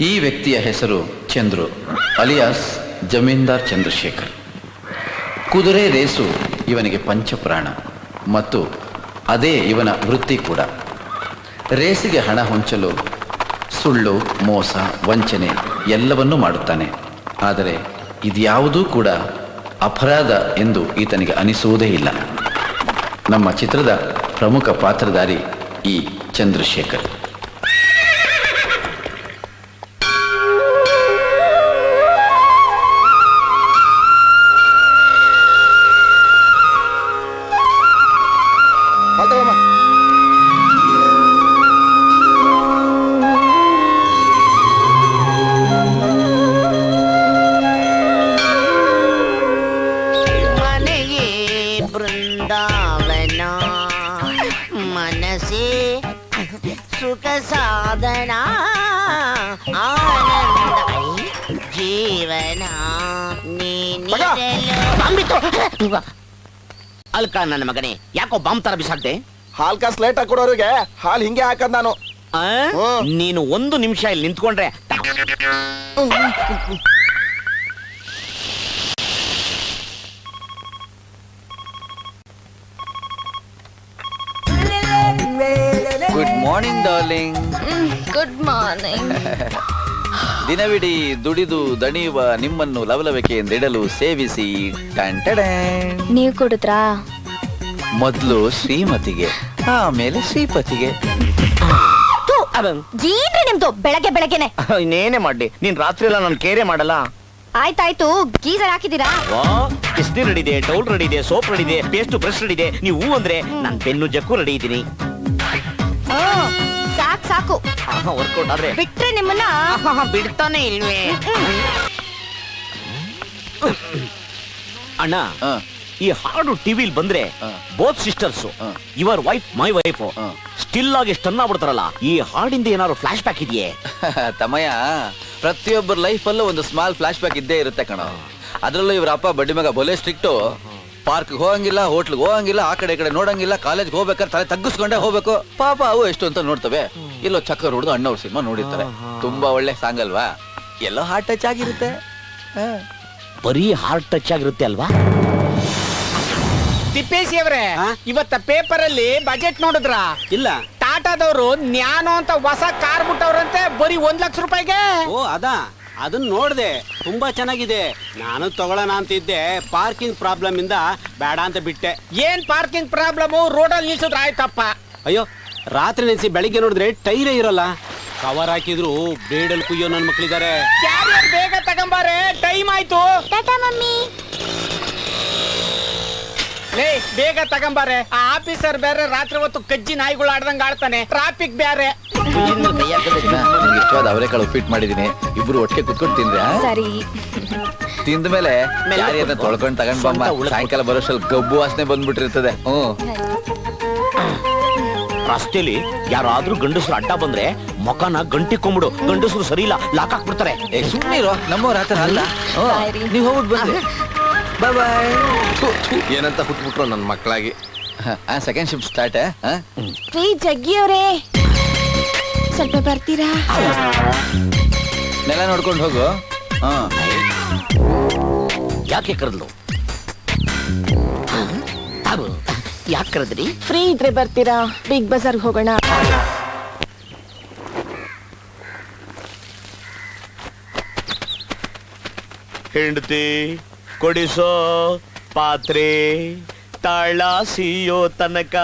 ಈ ವ್ಯಕ್ತಿಯ ಹೆಸರು ಚಂದ್ರು, ಅಲಿಯಾಸ್ ಜಮೀನ್ದಾರ್ ಚಂದ್ರಶೇಖರ್. ಕುದುರೆ ರೇಸು ಇವನಿಗೆ ಪಂಚಪ್ರಾಣ ಮತ್ತು ಅದೇ ಇವನ ವೃತ್ತಿ ಕೂಡ. ರೇಸಿಗೆ ಹಣ ಹೊಂಚಲು ಸುಳ್ಳು, ಮೋಸ, ವಂಚನೆ ಎಲ್ಲವನ್ನೂ ಮಾಡುತ್ತಾನೆ. ಆದರೆ ಇದ್ಯಾವುದೂ ಕೂಡ ಅಪರಾಧ ಎಂದು ಈತನಿಗೆ ಅನಿಸುವುದೇ ಇಲ್ಲ. ನಮ್ಮ ಚಿತ್ರದ ಪ್ರಮುಖ ಪಾತ್ರಧಾರಿ ಈ ಚಂದ್ರಶೇಖರ್. ಅಲ್ಕ ನನ್ನ ಮಗನೇ ಯಾಕೋ ಬಾಂಬ್ ತರ ಬಿಸಾಕ್ದೆ? ಹಾಲ್ ಕಾಸ್ ಲೇಟ್ ಕೊಡೋರಿಗೆ ಹಾಲ್ ಹಿಂಗೆ ಹಾಕದ್ ನಾನು. ಆ? ಹ್ಮ್. ನೀನು ಒಂದು ನಿಮಿಷ ಇಲ್ಲಿ ನಿಂತ್ಕೊಂಡ್ರೆ good morning darling good morning ದಿನವಿಡೀ ದುಡಿದು ದಣಿಯುವ ನಿಮ್ಮನ್ನು ಲವಲವಿಕೆಯಿಂದಿಡಲು ಸೇವಿಸಿ ಟನ್ ಟಡನ್. ನೀವ್ ಕುಡಿದ್ರಾ? ಮೊದಲು ಶ್ರೀಮತಿಗೆ ಆಮೇಲೆ ಶ್ರೀಪತಿಗೆ. ಏನ್ರಿ ನಿಮ್ದು? ಬೆಳಗ್ಗೆ ಬೆಳಗ್ಗೆನೆ. ಇನ್ನೇನೇ ಮಾಡ್ಲಿ. ನೀನ್ ರಾತ್ರಿ ಎಲ್ಲ ನಾನು ಕೇರೆ ಮಾಡಲ್ಲ? ಆಯ್ತಾಯ್ತು ಗೀಸರ್ ಹಾಕಿದೀರಾ ಕಿಸ್ನಿ ರೆಡಿ ಇದೆ ಟೌಲ್ ರೆಡಿ ಇದೆ ಸೋಪ್ ರೆಡಿ ಇದೆ ಪೇಸ್ಟ್ ಬ್ರಷ್ ರೆಡಿ ಇದೆ ನೀವು ಹೂ ಅಂದ್ರೆ ನಾನ್ ಬೆನ್ನು ಜಕ್ಕು ರೆಡಿ ಇದ್ದೀನಿ ಸಾಕ್ ಸಾಕು. ವರ್ಕೌಟ್ ಆದ್ರೆ. ಬಿಟ್ರೆ ನಿಮ್ಮನ್ನ ಬಿಡ್ತಾನೆ ಇಲ್ವೇ? ಅಣ್ಣ ಈ ಹಾಡು ಟಿವಿಲ್ ಬಂದ್ರೆ. Both sisters. Your wife my wife still ಆಗಿ ಸ್ಟನ್ ಆಗ್ಬಿಡ್ತಾರಲ್ಲ ಈ ಹಾಡಿಂದ ಏನಾದ್ರು ಫ್ಲಾಶ್ ಬ್ಯಾಕ್ ಇದೆಯೇ? ತಮಯ ಪ್ರತಿಯೊಬ್ಬರ ಲೈಫಲ್ಲೂ ಒಂದು ಸ್ಮಾಲ್ ಫ್ಲಾಶ್ ಬ್ಯಾಕ್ ಇದ್ದೇ ಇರುತ್ತೆ ಕಣ. ಅದರಲ್ಲೂ ಇವರ ಅಪ್ಪ ಬಡ್ಡಿ ಮಗ ಬೊಲೆ ಸ್ಟ್ರಿಕ್ಟು ಪಾರ್ಕ್ ಹೋಗಂಗಿಲ್ಲ ಹೋಟ್ಲ್ಗೆ ಹೋಗಂಗಿಲ್ಲ ಆ ಕಡೆ ಈ ಕಡೆ ನೋಡಂಗಿಲ್ಲ ಕಾಲೇಜ್ ಹೋಗ್ಬೇಕಾದ್ರೆ ತಲೆ ತಗ್ಗಿಸ್ಕೊಂಡೇ ಹೋಗ್ಬೇಕು. ಪಾಪ ಅವು ಎಷ್ಟು ಅಂತ ನೋಡ್ತವೆ. ಇಲ್ಲೋ ಚಕ್ಕರ್ ಹೊಡೆದು ಅಣ್ಣವ್ರ ಸಿನಿಮಾ ನೋಡಿರ್ತಾರೆ. ತುಂಬಾ ಒಳ್ಳೆ ಸಾಂಗ್ ಅಲ್ವಾ? ಎಲ್ಲೋ ಹಾರ್ಟ್ ಟಚ್ ಆಗಿರುತ್ತೆ. ಹಾ. ಬರೀ ಹಾರ್ಟ್ ಟಚ್ ಆಗಿರುತ್ತೆ ಅಲ್ವಾ? ತಿಪ್ಪೇಸಿ ಅವರೇ ಇವತ್ತ ಪೇಪರ್ ಅಲ್ಲಿ ಬಜೆಟ್ ನೋಡಿದ್ರ? ಇಲ್ಲ. ಟಾಟಾದವರು ನ್ಯಾನೋ ಅಂತ ಹೊಸ ಕಾರ್ ಬಿಟ್ಟವ್ರಂತೆ ಬರೀ ಒಂದ್ ಲಕ್ಷ ರೂಪಾಯಿಗೆ? ಓ ಅದಾ? ಅದನ್ನ ನೋಡಿದೆ ತುಂಬಾ ಚೆನ್ನಾಗಿದೆ. ನಾನು ತಗೊಳ್ಳೋಣ ಅಂತಿದ್ದೆ. ಪಾರ್ಕಿಂಗ್ ಪ್ರಾಬ್ಲಮ್ ಇಂದ ಬೇಡ ಅಂತ ಬಿಟ್ಟೆ. ಏನ್ ಪಾರ್ಕಿಂಗ್ ಪ್ರಾಬ್ಲಮ್? ರೋಡಲ್ಲಿ ನಿಲ್ಸಿದ್ರೆ ಆಯ್ತಪ್ಪ. ಅಯ್ಯೋ ರಾತ್ರಿ ನೆನೆಸಿ ಬೆಳಿಗ್ಗೆ ನೋಡಿದ್ರೆ ಟೈರೇ ಇರಲ್ಲ. ಕವರ್ ಹಾಕಿದ್ರು ಬೇಡಲ್ ಕುಯ್ಯೋ ನನ್ನ ಮಕ್ಳಿದ್ದಾರೆ ಬೇಗ ತಗೊಂಬಾರೆ. ಟೈಮ್ ಆಯ್ತು. ಮಮ್ಮಿ. ಲೇ ಬೇಗ ತಗೊಂಬಾರೆ. ಆ ಆಫೀಸರ್ ಬೇರೆ ರಾತ್ರಿ ಹೊತ್ತು ಕಜ್ಜಿ ನಾಯಿಗಳು ಆಡ್ದಂಗ್ ಆಡ್ತಾನೆ. ಟ್ರಾಫಿಕ್ ಬೇರೆ ನಿಮ್ಗೆ ಇಷ್ಟವಾದ ಅವರೆಕಾಳು ಉಪ್ಪಿಟ್ಟು ಮಾಡಿದೀನಿ ಇಬ್ರು ಒಟ್ಟಿಗೆ ಕುತ್ಕೊಂಡು ತಿಂದ್ರೆ? ಸರಿ. ತಿಂದ ಮೇಲೆ ಯಾರಿಯನ್ನ ಕುತ್ಕೊ. ತೊಳ್ಕೊಂಡು ತಗೊಂಡ್ ಬಮ್ಮ. ಸಾಯಂಕಾಲ ಬರೋಷ್ಟ್ರಲ್ಲಿ ಗಬ್ಬು ವಾಸನೆ ಬಂದ್ಬಿಟ್ಟಿರ್ತದೆ. ಹ್ಮ್ ರಸ್ತೆಯಲ್ಲಿ ಯಾರಾದ್ರೂ ಗಂಡಸರು ಅಡ್ಡ ಬಂದ್ರೆ ಮಕನ ಗಂಟಿಕೊಂಬಿಡು. ಗಂಡಸರು ಸರಿ ಇಲ್ಲ ಲಾಕ್ ಹಾಕ್ಬಿಡ್ತಾರೆ ಏ ಸುಮ್ಮನಿರೋ ನಮ್ಮವ್ರ ಆತರ ಅಲ್ಲ. ನೀವು ಹೋಗ್ಬಿಟ್ಟು ಬನ್ನಿ ಬಾಯ್ ಬಾಯ್ ಏನಂತ ಹುಟ್ಬಿಟ್ರು ನನ್ನ ಮಕ್ಕಳಾಗಿ ಸೆಕೆಂಡ್ ಶಿಫ್ಟ್ ಸ್ಟಾರ್ಟ್ ರೀ ಜಗ್ಗಿ ಅವರೇ ಸ್ವಲ್ಪ ಬರ್ತೀರಾ? ನೆಲ ನೋಡ್ಕೊಂಡು ಹೋಗು. ಹಾ. ಯಾಕೆ ಕರೆದ್ಲು? ಯಾಕೆ ಕರೆದ್ರಿ? ಫ್ರೀ ಇದ್ರೆ ಬರ್ತೀರಾ? ಬಿಗ್ ಬಜಾರ್ ಹೋಗೋಣ. ಹೆಂಡತಿ ಕೊಡಿಸೋ ಪಾತ್ರೆ. ತಾಳ ಸಿಯೋ ತನಕ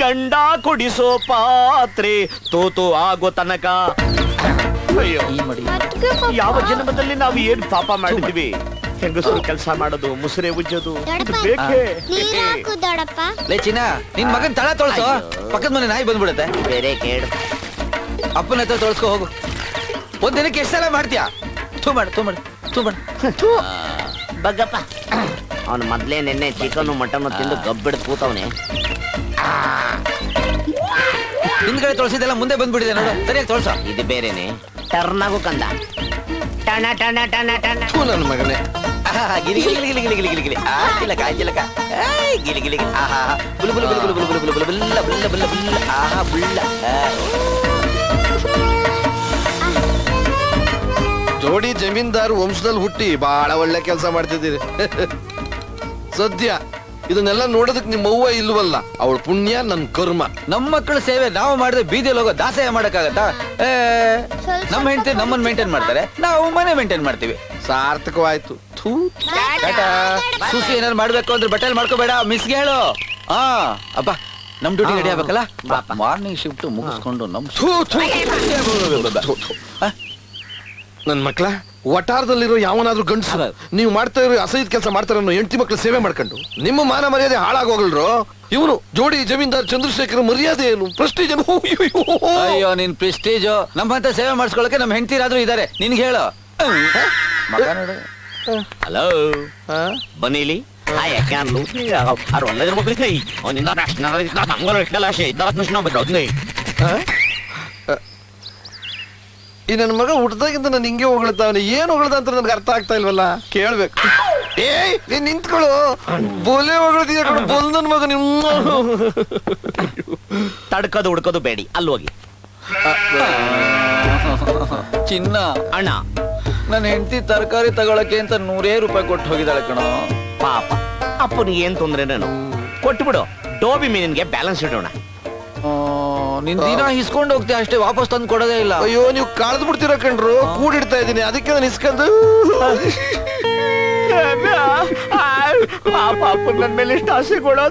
ಗಂಡ ಕುಡಿಸೋ ಪಾತ್ರೆ ತೋತು ಆಗೋ ತನಕ. ಅಯ್ಯೋ ಯಾವ ಜನ್ಮದಲ್ಲಿ ನಾವು ಏನ್ ಪಾಪ ಮಾಡಿದ್ವಿ? ಹೆಂಗಸರು ಕೆಲಸ ಮಾಡೋದು ಮುಸುರೆ ಉಜ್ಜೋದು ಬೇಕೇ? ಲೇ ಚಿನ್ನ ನಿನ್ ಮಗನ್ ತಳ ತೊಳ್ಸು. ಪಕ್ಕದ ಮನೆ ನಾಯಿ ಬಂದ್ಬಿಡುತ್ತೆ. ಬೇರೆ ಕೇಳು. ಅಪ್ಪನ ಹತ್ರ ತೊಳ್ಸ್ಕೊ ಹೋಗು. ಒಂದ್ ದಿನಕ್ಕೆ ಎಷ್ಟು ಸಲ ಮಾಡ್ತೀಯಾ? ತೂ ಮಾಡು ತೂ ಮಾಡು ತೂ ಮಾಡು. ಬಗ್ಗಪ್ಪ. ಅವನು ಮೊದ್ಲೇ ನಿನ್ನೆ ಚಿಕನ್ ಮಟನ್ ತಿಂದು ಗಬ್ಬಿಡ್ ಕೂತವನೆ. ಹಿಂದ್ಗಡೆ ತೋರಿಸಿದೆಲ್ಲ ಮುಂದೆ ಬಂದ್ಬಿಟ್ಟಿದೆ ನೋಡು. ಸರಿಯಾಗಿ ತೊಳ್ಸು ಇದು ಬೇರೆನೆ. ಟರ್ನ್ ಆಗು ಕಂದ. ಟಣ ಟಣ ಟಣ ಟಣ. ನನ್ನ ಮಗನೇ. ಆಹಾ, ಗಿಲಿ ಗಿಲಿ ಗಿಲಿ ಗಿಲಿ ಗಿಲಿ ಗಿಲಿ ಗಿಲಿ. ಆ ಚಿಲಕ ಆ ಚಿಲಕ. ಏಯ್, ಗಿಲಿ ಗಿಲಿ ಗಿಲಿ. ಆಹಾ ಬುಲ್ ಬುಲ್ ಬುಲ್ ಬುಲ್ ಬುಲ್ ಬುಲ್ ಬುಲ್ ಬುಲ್ ಬುಲ್ಲ ಬುಲ್ಲ ಬುಲ್ಲ ಬುಲ್ಲ. ಆಹಾ ಬುಲ್ಲ. ಆ. ಜೋಡಿ ಜಮೀನ್ದಾರ್ ವಂಶದಲ್ಲಿ ಹುಟ್ಟಿ ಬಹಳ ಒಳ್ಳೆ ಕೆಲಸ ಮಾಡ್ತಿದ್ದೀರಿ. ಸದ್ಯ ಇದನ್ನೆಲ್ಲ ನೋಡೋದಕ್ ನಿಮ್ಮ ಅವ್ವ ಇಲ್ವಲ್ಲ? ಅವಳ ಪುಣ್ಯ ನನ್ ಕರ್ಮ. ನಮ್ಮ ಮಕ್ಕಳ ಸೇವೆ ನಾವು ಮಾಡಿದ್ರೆ ಬೀದಿಯಲ್ಲಿ ಹೋಗೋ ದಾಸಯ ಮಾಡಕ್ಕಾಗತ್ತಾ? ಏ ನಮ್ಮ ಹೆಂಡತಿ ನಮ್ಮನ್ನ ಮೇಂಟೈನ್ ಮಾಡ್ತಾರೆ. ನಾವು ಮನೆ ಮೇಂಟೈನ್ ಮಾಡ್ತೀವಿ. ಸಾರ್ಥಕವಾಯ್ತು. ಥೂ. ಟಾಟಾ ಸುಸಿ ಏನಾರು ಮಾಡ್ಬೇಕು ಅಂದ್ರೆ ಬಟ್ಟೆಲ್ ಮಾಡ್ಕೋಬೇಡ. ಮಿಸ್ ಹೇಳು. ಹಾ ಅಬ್ಬಾ ನಮ್ ಡ್ಯೂಟಿ ರೆಡಿ ಆಗ್ಬೇಕಲ್ಲ? ಮಾರ್ನಿಂಗ್ ಶಿಫ್ಟ್ ಮುಗಿಸ್ಕೊಂಡು ನಮ್ ಥೂ, ಥೂ. ಥೂ, ಥೂ. ಆ? ನನ್ ಮಕ್ಳ ವಟಾರದಲ್ಲಿರೋ ಯಾವನಾದ್ರೂ ಗಂಡಸು ನೀವು ಮಾಡ್ತಾ ಇರೋ ಅಸಹ್ಯದ ಕೆಲಸ ಮಾಡ್ತಾರ ಎಂಟಿ ಹೆಂಡತಿ ಮಕ್ಳು ಸೇವೆ ಮಾಡ್ಕೊಂಡು ನಿಮ್ಮ ಮಾನ ಮರ್ಯಾದೆ ಹಾಳಾಗೋಗಲ್ರು? ಇವನು ಜೋಡಿ ಜಮೀನ್ದಾರ್ ಚಂದ್ರಶೇಖರ್ ಮರ್ಯಾದೆ ಏನು? ಪ್ರೆಸ್ಟೀಜ್ ಅಯ್ಯೋ ನಿನ್ ಪ್ರೆಸ್ಟೀಜ್ ನಮ್ಮಂತ ಸೇವೆ ಮಾಡಿಸ್ಕೊಳಕ್ಕೆ ನಮ್ಮ ಹೆಂಡತಿರಾದ್ರೂ ಇದಾರೆ. ನಿನ್ಗೆ ಹೇಳು. ಹಲೋ ಬನ್ನಿಲಿ. ಅವ್ರು ಮಕ್ಕಳಿಗೆ ಅವ್ನಿಂದ ಇದ್ದಾರ ಈ ನನ್ನ ಮಗ ಹುಟ್ಟದಾಗಿಂದ ನಾನು ಹಿಂಗೆ ಹೊಗಳ್ತಾವನೆ ಏನ್ ಹೊಗಳ್ದ ಅಂತ ನನಗೆ ಅರ್ಥ ಆಗ್ತಾ ಇಲ್ವಲ್ಲ? ಕೇಳ್ಬೇಕು. ಏಯ್ ನೀನ್ ನಿಂತ್ಕೊಳ್ಳು. ಬೋಲೆ ಹೊಗಳ್ತೀಯ ಕಣೋ, ಬೋಲ್ ನನ್ ಮಗ ನಿಮ್ಮ ತಡ್ಕೋದು ಹುಡ್ಕೋದು ಬೇಡಿ ಅಲ್ಲಿ ಹೋಗಿ. ಚಿನ್ನ. ಅಣ್ಣ. ನನ್ನ ಹೆಂಡತಿ ತರಕಾರಿ ತಗೊಳಕ್ಕೆ ಅಂತ ನೂರೇ ರೂಪಾಯಿ ಕೊಟ್ಟು ಹೋಗಿದ್ದಾಳೆ ಕಣ. ಪಾಪ. ಅಪ್ಪನಿಗೆ ಏನ್ ತೊಂದ್ರೆ ನಾನು? ಕೊಟ್ಬಿಡು. ಡೋಬಿ ಮೀನಿಗೆ ಬ್ಯಾಲೆನ್ಸ್ ಇಡೋಣ. ಆ, ನಿನ್ ದಿನ ಹಿಸ್ಕೊಂಡು ಹೋಗ್ತೀಯ ಅಷ್ಟೇ ವಾಪಸ್ ತಂದು ಕೊಡೋದೇ ಇಲ್ಲ. ಅಯ್ಯೋ ನೀವು ಕಳೆದು ಬಿಡ್ತೀರ ಕಣ್ರು? ಕೂಡಿಡ್ತಾ ಇದ್ದೀನಿ ಅದಕ್ಕೆ ನಾನು ಇಸ್ಕೊಂಡು ಪಾಪ ಅಪ್ಪ ನನ್ನ ಮೇಲೆ ಇಷ್ಟು ಆಸೆಗಳು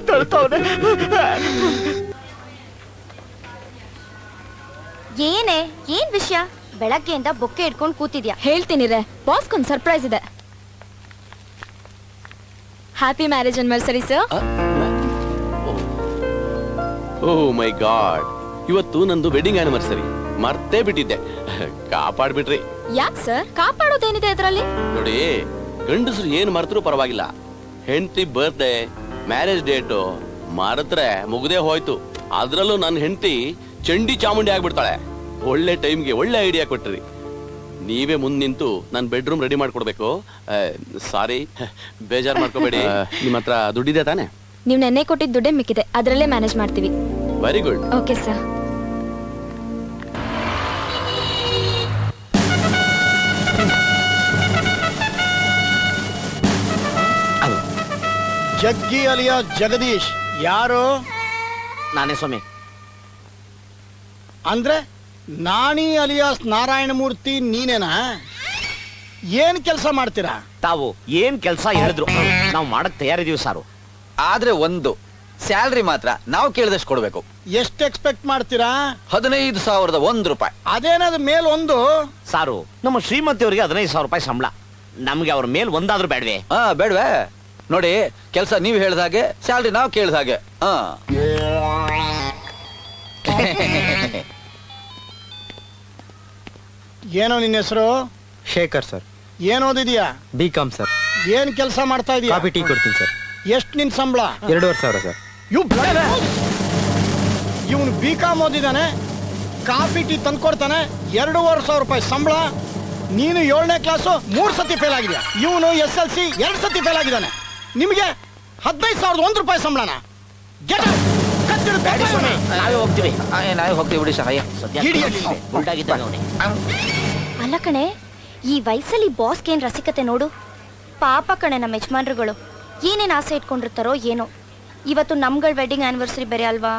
ಏನೇ ಏನ್ ವಿಷಯ? ಬೆಳಗ್ಗೆಯಿಂದ ಬೊಕ್ಕೆ ಇಟ್ಕೊಂಡು ಕೂತಿದ್ಯಾ? ಹೇಳ್ತೀನಿ ರೇ ಬಾಸ್ಗೊಂದು ಸರ್ಪ್ರೈಸ್ ಇದೆ. Happy marriage anniversary sir oh my god ಇವತ್ತು ನಂದು ವೆಡ್ಡಿಂಗ್ ಆನಿವರ್ಸರಿ ಮರ್ತೇ ಬಿಟ್ಟಿದ್ದೆ. ಕಾಪಾಡ್ಬಿಟ್ರಿ. ಯಾಕೆ ಸರ್ ಕಾಪಾಡೋದೇನಿದೆ ಇದರಲ್ಲಿ? ನೋಡಿ ಗಂಡಸರು ಏನ್ ಮರೆತ್ರು ಪರವಾಗಿಲ್ಲ. ಹೆಂಡತಿ ಬರ್ತ್ಡೇ ಮ್ಯಾರೇಜ್ ಡೇಟು ಮರೆತ್ರೆ ಮುಗ್ದೇ ಹೋಯ್ತು. ಅದ್ರಲ್ಲೂ ನನ್ನ ಹೆಂಡತಿ ಚಂಡಿ ಚಾಮುಂಡಿ ಆಗ್ಬಿಡ್ತಾಳೆ. ಒಳ್ಳೆ ಟೈಮ್ಗೆ ಒಳ್ಳೆ ಐಡಿಯಾ ಕೊಟ್ರಿ. ನೀವೇ ಮುಂದೆ ನಿಂತು ನನ್ನ ಬೆಡ್ರೂಮ್ ರೆಡಿ ಮಾಡ್ಕೊಡ್ಬೇಕು. ಸಾರಿ ಬೇಜಾರ್ ಮಾಡ್ಕೋಬೇಡಿ. ನಿಮ್ಮ ಹತ್ರ ದುಡ್ಡಿದೆ ತಾನೆ? ನೀವು ನೆನ್ನೆ ಕೊಟ್ಟಿದ್ದ ದುಡ್ಡೆ ಮಿಕ್ಕಿದೆ. ಅದರಲ್ಲೇ ಮ್ಯಾನೇಜ್ ಮಾಡ್ತೀವಿ. ವೆರಿ ಗುಡ್ ಓಕೆ ಸರ್ ಜಗ್ಗಿ ಅಲಿಯ ಜಗದೀಶ್. ಯಾರು? ನಾನೇ ಸ್ವಾಮಿ. ಅಂದ್ರೆ ನಾಣಿ ಅಲಿಯಾಸ್ ನಾರಾಯಣಮೂರ್ತಿ ನೀನೇನಾ? ಏನ್ ಕೆಲಸ ಮಾಡ್ತೀರಾ? ತಾವು ಏನ್ ಕೆಲಸ ಹೇಳಿದ್ರು ನಾವು ಮಾಡಕ್ ತಯಾರಿದೀವಿ ಸಾರು. ಆದ್ರೆ ಒಂದು ಸ್ಯಾಲ್ರಿ ಮಾತ್ರ ನಾವು ಕೇಳಿದಷ್ಟು ಕೊಡ್ಬೇಕು. ಎಷ್ಟು ಎಕ್ಸ್ಪೆಕ್ಟ್ ಮಾಡ್ತೀರಾ? ಹದಿನೈದು ಸಾವಿರದ ಒಂದ್ ರೂಪಾಯಿ. ಅದೇನದು ಮೇಲ್ ಒಂದು? ಸಾರು ನಮ್ಮ ಶ್ರೀಮತಿಯವರಿಗೆ ಹದಿನೈದು ಸಾವಿರ ರೂಪಾಯಿ ಸಂಬಳ. ನಮ್ಗೆ ಅವ್ರ ಮೇಲ್ ಒಂದಾದ್ರೂ ಬೇಡವೆ ಹಾ ಬೇಡವೆ ನೋಡಿ ಕೆಲಸ ನೀವು ಹೇಳ್ದ ಹಾಗೆ ಸ್ಯಾಲ್ರಿ ನಾವು ಕೇಳ್ದ ಹಾಗೆ. ಹಾ. ಏನೋ ನಿನ್ನ ಹೆಸರು? ಶೇಖರ್ ಸರ್. ಏನ್ ಓದಿದ್ಯಾ? B Com sir. ಏನ್ ಕೆಲಸ ಮಾಡ್ತಾ ಇದೀಯ? ಕಾಫಿ ಟೀ ಕೊಡ್ತೀನಿ ಸರ್. ಎಷ್ಟ್ ನಿನ್ ಸಂಬಳ? ಎರಡೂವರೆ ಸಾವಿರ ಸರ್. ಇವ್ ಇವನು ಬಿ ಕಾಮ್ ಓದಿದಾನೆ ಕಾಫಿ ಟೀ ತಂದ್ಕೊಡ್ತಾನೆ ಎರಡೂವರೆ ಸಾವಿರ ರೂಪಾಯಿ ಸಂಬಳ. ನೀನು ಏಳನೇ ಕ್ಲಾಸು ಮೂರು ಸತಿ ಫೇಲ್ ಆಗಿದೆಯಾ? ಇವನು ಎಸ್ ಎಲ್ ಸಿ ಎರಡು ಸತಿ ಫೇಲ್ ಆಗಿದ್ದಾನೆ. ನಿಮಗೆ ಹದಿನೈದು ಸಾವಿರದ ಒಂದು ರೂಪಾಯಿ ಸಂಬಳನ? ಗೆಟ್ ನಾವೇ ಹೋಗ್ತೀವಿ. ನಾವೇ ಹೋಗ್ತೀವಿ ಬಿಡಿ ಸದ್ಯ ನೋಡಿ. ಅಲ್ಲ ಕಣೆ ಈ ವಯಸ್ಸಲ್ಲಿ ಬಾಸ್ಗೆ ಏನ್ ರಸಿಕತೆ ನೋಡು? ಪಾಪ ಕಣೆ ನಮ್ಮ ಯಜಮಾನ್ರುಗಳು. ಏನೇನ್ ಆಸೆ ಇಟ್ಕೊಂಡಿರ್ತಾರೋ ಏನೋ. ಇವತ್ತು ನಮ್ಗಳ ವೆಡ್ಡಿಂಗ್ ಆ್ಯನಿವರ್ಸರಿ ಬೇರೆ ಅಲ್ವಾ?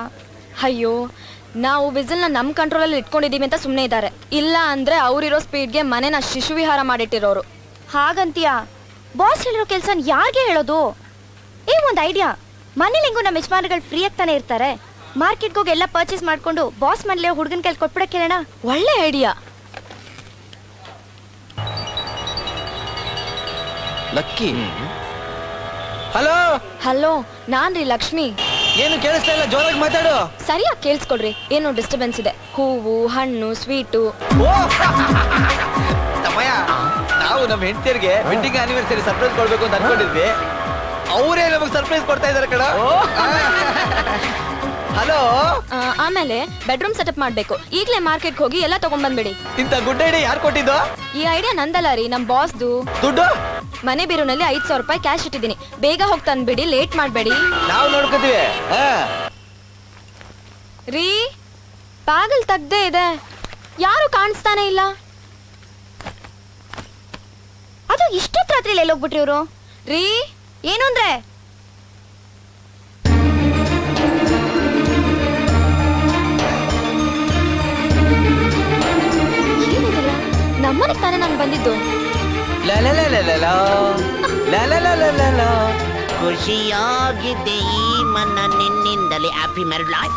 ಅಯ್ಯೋ ನಾವು ವಿಸಿಲ್ನ ನಮ್ಮ ಕಂಟ್ರೋಲಲ್ಲಿ ಇಟ್ಕೊಂಡಿದ್ದೀವಿ ಅಂತ ಸುಮ್ಮನೆ ಇದ್ದಾರೆ. ಇಲ್ಲ ಅಂದರೆ ಅವರಿರೋ ಸ್ಪೀಡ್ಗೆ ಮನೆನ ಶಿಶುವಿಹಾರ ಮಾಡಿಟ್ಟಿರೋರು. ಹಾಗಂತೀಯಾ? ಬಾಸ್ ಹೇಳಿರೋ ಕೆಲ್ಸ ಯಾರಿಗೆ ಹೇಳೋದು? ಏ ಒಂದು ಐಡಿಯಾ ಮನೇಲಿ ಹೆಂಗೂ ನಮ್ಮ ಯಜಮಾನ್ರುಗಳು ಫ್ರೀ ತಾನೇ ಇರ್ತಾರೆ. ಮಾರ್ಕೆಟ್ಗೆ ಹೋಗಿ ಎಲ್ಲ ಪರ್ಚೇಸ್ ಮಾಡಿಕೊಂಡು ಬಾಸ್ ಮನೇಲಿ ಹುಡುಗನ ಕೈಲಿ ಕೊಟ್ಬಿಡಕ್ಕೆ ಹೇಳೋಣ? ಒಳ್ಳೆ ಐಡಿಯಾ ಲಕ್ಕಿ. ಹಲೋ? ಹಲೋ ನಾನ್ ರೀ ಲಕ್ಷ್ಮಿ. ಏನು ಕೇಳಿಸ್ತಾ ಇಲ್ಲ? ಜೋರಾಗಿ ಮಾತಾಡು. ಸರಿಯಾಗಿ ಕೇಳಿಸ್ಕೊಳ್ರಿ ಏನು ಡಿಸ್ಟರ್ಬೆನ್ಸ್ ಇದೆ. ಹೂವು ಹಣ್ಣು ಸ್ವೀಟು ತಮ್ಮಯ್ಯ ನಾವು ನಮ್ಮ ಹೆಂಡತಿಯರಿಗೆ ವೆಡ್ಡಿಂಗ್ ಆನಿವರ್ಸರಿ ಸರ್ಪ್ರೈಸ್ ಕೊಡ್ಬೇಕು ಅಂತ ಅನ್ಕೊಂಡಿದ್ವಿ. ಅವರೇ ನಮಗೆ ಸರ್ಪ್ರೈಸ್ ಕೊಡ್ತಾ ಇದಾರೆ ಕಣ. ಹಲೋ ಆ, ಆಮೇಲೆ ಬೆಡ್ರೂಮ್ ಸೆಟಪ್ ಮಾಡ್ಬೇಕು. ಈಗಲೇ ಮಾರ್ಕೆಟ್ ಹೋಗಿ ಎಲ್ಲ ತಗೊಂಡ್ಬಂದ್ಬಿಡಿ ಇಂಥ ಗುಡ್ ಐಡಿಯಾ ಯಾರು ಕೊಟ್ಟಿದ್ದು? ಈ ಐಡಿಯಾ ನಂದಲ್ಲ ರೀ ನಮ್ ಬಾಸ್ದು ದುಡ್ಡು? ಮನೆ ಬೀರುನಲ್ಲಿ ಐದ್ ಸಾವಿರ ರೂಪಾಯಿ ಕ್ಯಾಶ್ ಇಟ್ಟಿದ್ದೀನಿ. ಬೇಗ ಹೋಗಿ ತಂದ್ಬಿಡಿ ಲೇಟ್ ಮಾಡ್ಬೇಡಿ. ನಾವು ನೋಡ್ಕೋತೀವಿ. ಹಾ. ರೀ ಬಾಗಿಲ್ ತಗ್ದೇ ಇದೆ. ಯಾರು ಕಾಣಿಸ್ತಾನೆ ಇಲ್ಲ? ಇಷ್ಟೊತ್ತು ರಾತ್ರಿ ಎಲ್ಲೋಗ್ಬಿಟ್ರಿ ಇವರು? ರೀ ಏನು ಅಂದ್ರೆ? ನಮ್ಮನೆಗ್ ತಾನೇ ನಾನು ಬಂದಿದ್ದು. ಖುಷಿಯಾಗಿದೆ ಈ ಮನ ನಿನ್ನಿಂದಲೇ ಹ್ಯಾಪಿ ಮ್ಯಾರಿಡ್ ಲೈಫ್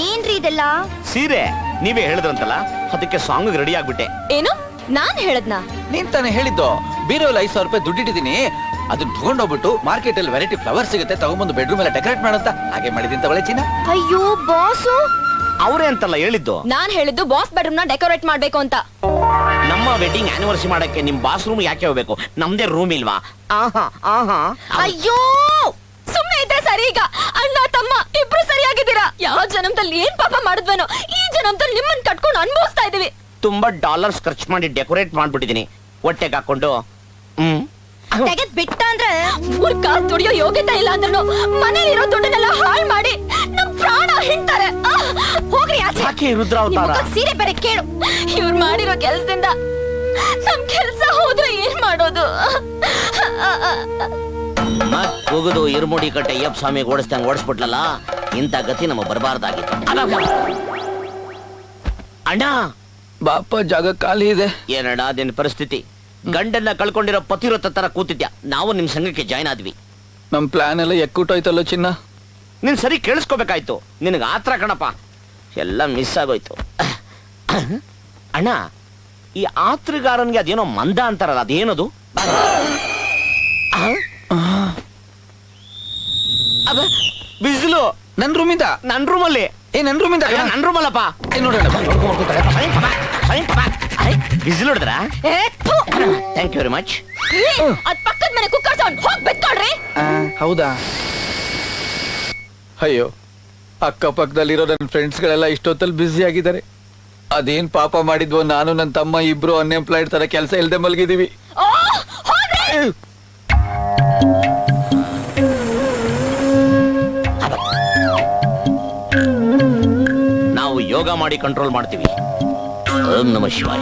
ಏನ್ರಿ ಇದೆಲ್ಲ ಸೀರೆ ನೀವೇ ಹೇಳಿದ್ರಂತಲ್ಲ ಅದಕ್ಕೆ ಸಾಂಗ್ ರೆಡಿ ಆಗ್ಬಿಟ್ಟೆ ಏನು ನಾನ್ ಹೇಳದ್ನಾ ನೀನ್ ತಾನೇ ಹೇಳಿದ್ದು ಬೀರೋಲ್ ಐದ್ ಸಾವಿರ ರೂಪಾಯಿ ದುಡ್ಡಿಟ್ಟಿದ್ದೀನಿ ಅದನ್ನ ತಗೊಂಡೋಗ್ಬಿಟ್ಟು ಮಾರ್ಕೆಟ್ ಅಲ್ಲಿ ವೆರೈಟಿ ಫ್ಲವರ್ ಸಿಗುತ್ತೆ ತಗೊಂಬಂದು ಬೆಡ್ರೂಮ್ ಎಲ್ಲ ಡೆಕೋರೇಟ್ ಮಾಡಂತ ಹಾಗೆ ಮಾಡಿದ್ದೀನಿ ತಗೊಳ್ಳೆ ಚಿನ್ನ ಅಯ್ಯೋ ಬಾಸು ಅವರೇ ಅಂತಲ್ಲ ಹೇಳಿದ್ದು ನಾನ್ ಹೇಳಿದ್ದು ಬಾಸ್ ಬೆಡ್ರೂಮ್ನ ಡೆಕೋರೇಟ್ ಮಾಡ್ಬೇಕು ಅಂತ ನಮ್ಮ ವೆಡ್ಡಿಂಗ್ ಆನಿವರ್ಸರಿ ಮಾಡಕ್ಕೆ ನಿಮ್ ಬಾಸ್ ರೂಮ್ ಯಾಕೆ ಹೋಗ್ಬೇಕು? ನಮ್ದೇ ರೂಮ್ ಇಲ್ವಾ? ಆಹಾ ಆಹಾ. ಅಯ್ಯೋ! ಸುಮ್ನೆ ಇದ್ರೆ ಸರಿ ಈಗ. ಅಣ್ಣ ತಮ್ಮ ಇಬ್ರು ಸರಿಯಾಗಿದ್ದೀರಾ? ಯಾವ ಜನ್ಮದಲ್ಲಿ ಏನ್ ಪಾಪ ಮಾಡಿದ್ವೇನೋ ಈ ಜನ್ಮದಲ್ಲಿ ನಿಮ್ಮನ್ನ ಕಟ್ಕೊಂಡು ಅನ್ಭವಿಸ್ತಾ ಇದೀವಿ ತುಂಬಾ ಡಾಲರ್ಸ್ ಖರ್ಚು ಮಾಡಿ ಡೆಕೋರೇಟ್ ಮಾಡ್ಬಿಟ್ಟಿದೀನಿ. ಹೊಟ್ಟೆಗೆ ಹಾಕೊಂಡು. ಹ್ಮ್? ತೆಗೆದ್ ಬಿಟ್ಟ ಅಂದ್ರೆ ದುಡಿಯೋ ಯೋಗ್ಯತೆ ಇಲ್ಲ ಅಂದ್ರೂ ಮನೇಲಿರೋ ದುಡ್ಡನ್ನೆಲ್ಲ ಹಾಳ್ ಮಾಡಿ ನಮ್ ಪ್ರಾಣ ಹಿಂಡ್ತಾರೆ! ಹೋಗ್ರಿ ಆಚೆ. ಯಾಕೆ ರುದ್ರ ನಿಮ್ ಅವತಾರ ಮುಖಕ್ ಸೀರೆ ಬೇರೆ ಕೇಳು. ಇವ್ರು ಮಾಡಿರೋ ಕೆಲಸದಿಂದ ನಮ್ ಕೆಲ್ಸ ಹೋದ್ರೆ ಏನ್ ಮಾಡೋದು? ಮತ್ ಹೋಗುದು ಇರ್ಮುಡಿ ಕಟ್ಟೆ ಅಯ್ಯಪ್ಪ ಸ್ವಾಮಿ ಓಡಿಸ್ದಂಗ್ ಓಡಿಸ್ಬಿಟ್ಲಲ್ಲ? ಇಂಥ ಗತಿ ನಮಗ್ ಬರಬಾರ್ದಾಗಿತ್ತು. ಅಣ್ಣ! ಬಾಪ ಜಾಗ ಖಾಲಿ ಇದೆ. ಏನಣ್ಣ ನಿನ್ ಪರಿಸ್ಥಿತಿ? ಗಂಡನ್ನ ಕಳ್ಕೊಂಡಿರೋ ಪತಿರಥ ತರ ಕೂತಿದ್ಯಾ? ನಾವು ನಿಮ್ ಸಂಘಕ್ಕೆ ಜಾಯ್ನ್ ಆದ್ವಿ. ನಮ್ ಪ್ಲಾನ್ ಎಲ್ಲ ಎಕ್ಕುಟ್ಟೋಯ್ತಲ್ಲ ಚಿನ್ನ? ನೀನ್ ಸರಿ ಕೇಳಿಸ್ಕೋಬೇಕಾಯ್ತು. ನಿನಗೆ ಆತ್ರ ಕಣಪ್ಪ. ಎಲ್ಲ ಮಿಸ್ ಆಗೋಯ್ತು. ಅಣ್ಣ ಈ ಆತೃಗಾರನ್ಗೆ ಅದೇನೋ ಮಂದ ಅಂತಾರಲ್ಲ ಅದೇನದು? ಅಬ್ಬ, ಬಿಸಿಲು. ನನ್ ರೂಮಿಂದ ನನ್ ರೂಮಲ್ಲಿ ಏ ನನ್ ರೂಮಿಂದ ನನ್ ರೂಮಲ್ಲಪ್ಪ ಬಿಸಿಲು ಹೊಡೆದ್ರ! ಥ್ಯಾಂಕ್ ಯು ವೆರಿ ಮಚ್ ಅದ್ ಪಕ್ಕದ ಮನೆ ಕುಕ್ಕರ್ ಸೌಂಡ್ ಹೋಗ್ ಬಿತ್ಕೊಳ್ರಿ ಹೌದಾ? ಅಯ್ಯೋ. ಅಕ್ಕಪಕ್ಕದಲ್ಲಿರೋ ನನ್ನ ಫ್ರೆಂಡ್ಸ್ ಗಳೆಲ್ಲ ಇಷ್ಟೊತ್ತಲ್ಲಿ ಬ್ಯುಸಿ ಆಗಿದ್ದಾರೆ. ಅದೇನ್ ಪಾಪ ಮಾಡಿದ್ವೋ ನಾನು ನನ್ನ ತಮ್ಮ ಇಬ್ರು ಅನ್ಎಂಪ್ಲಾಯ್ಡ್ ತರ ಕೆಲಸ ಇಲ್ದೆ ಮಲಗಿದೀವಿ ನಾವು ಯೋಗ ಮಾಡಿ ಕಂಟ್ರೋಲ್ ಮಾಡ್ತೀವಿ. ಓಂ ನಮ ಶಿವಾಯ.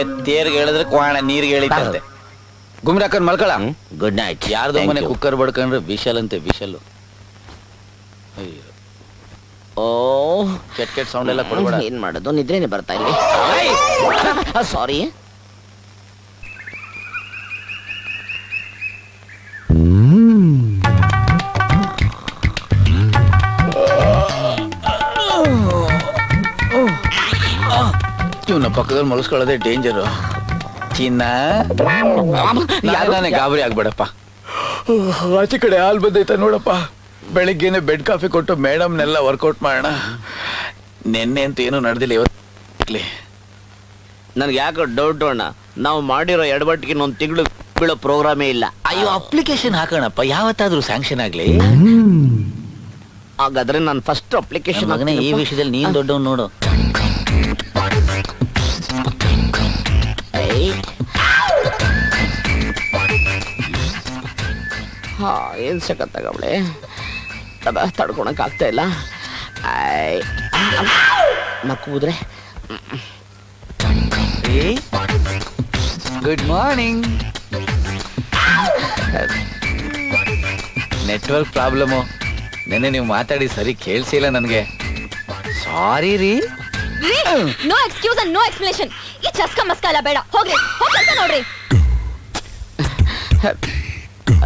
ಎತ್ತೇರ್ಗೆ ಹೇಳಿದ್ರೆ ಕ್ವಾಣ ನೀರ್ಗೆ ಹೇಳಿದಂತೆ ಗುಮ್ರಾಕನ್ ಮಲ್ಕಳ? ಗುಡ್ ನೈಟ್ ಯಾರ್ದೋ ಮನೆ ಕುಕ್ಕರ್ ಬಡ್ಕೊಂಡ್ರೆ ವಿಶಲ್ ಅಂತೆ ವಿಶಲ್. ಓ. ಕೆಟ್ ಕೆಟ್ ಸೌಂಡ್ ಎಲ್ಲ ಕೊಡ್ಬೇಡ. ಏನ್ ಮಾಡೋದು? ನಿದ್ರೆನೆ ಬರ್ತಾ ಇಲ್ಲಿ. ಸಾರಿ ಇವನ ಪಕ್ಕದಲ್ಲಿ ಮಲಸ್ಕೊಳ್ಳೋದೇ ಡೇಂಜರು ಚಿನ್ನ ನಾನೇ ನಾನೇ ಗಾಬರಿ ಆಗ್ಬೇಡಪ್ಪ. ಆಚೆ ಕಡೆ ಹಾಲ್ ಬಂದೈತ ನೋಡಪ್ಪ. ಬೆಳಿಗ್ಗೆನೆ ಬೆಡ್ ಕಾಫಿ ಕೊಟ್ಟು ಮೇಡಮ್ನೆಲ್ಲ ವರ್ಕೌಟ್ ಮಾಡೋಣ. ನಿನ್ನೆ ಅಂತ ಏನೂ ನಡೆದಿಲ್ಲ ಇವತ್ತು ನನ್ಗೆ ಯಾಕೋ ಡೌಟ್ ಅಣ್ಣ. ನಾವು ಮಾಡಿರೋ ಎಡವಟ್ಟಿಗೆ ಒಂದು ತಿಂಗಳು ಬೀಳೋ ಪ್ರೋಗ್ರಾಮೇ ಇಲ್ಲ. ಅಯ್ಯೋ ಅಪ್ಲಿಕೇಶನ್ ಹಾಕೋಣಪ್ಪ. ಯಾವತ್ತಾದ್ರೂ ಸ್ಯಾಂಕ್ಷನ್ ಆಗ್ಲಿ. ಹಾಗಾದ್ರೆ ನಾನು ಫಸ್ಟ್ ಅಪ್ಲಿಕೇಶನ್ ಈ ವಿಷಯದಲ್ಲಿ ನೀನು ದೊಡ್ಡವ್ ನೋಡು. ಹಾ ಏನ್ ಸಖತ್ತಾಗವಳೆ ಅದ ತಡ್ಕೊಳಕ್ ಆಗ್ತಾ ಇಲ್ಲ. ಮಕ್ಕೂದ್ರೆ. ಗುಡ್ ಮಾರ್ನಿಂಗ್ ನೆಟ್ವರ್ಕ್ ಪ್ರಾಬ್ಲಮು ನೆನ್ನೆ ನೀವು ಮಾತಾಡಿ ಸರಿ ಕೇಳಿಸಿಲ್ಲ ನನಗೆ. ಸಾರಿ ರೀ. No excuse and no explanation ಈ ಚಸ್ಕ ಮಸ್ಕ ಎಲ್ಲ ಬೇಡ. ಹೋಗ್ರಿ ಹೋಗ್ರಿ ನೋಡ್ರಿ.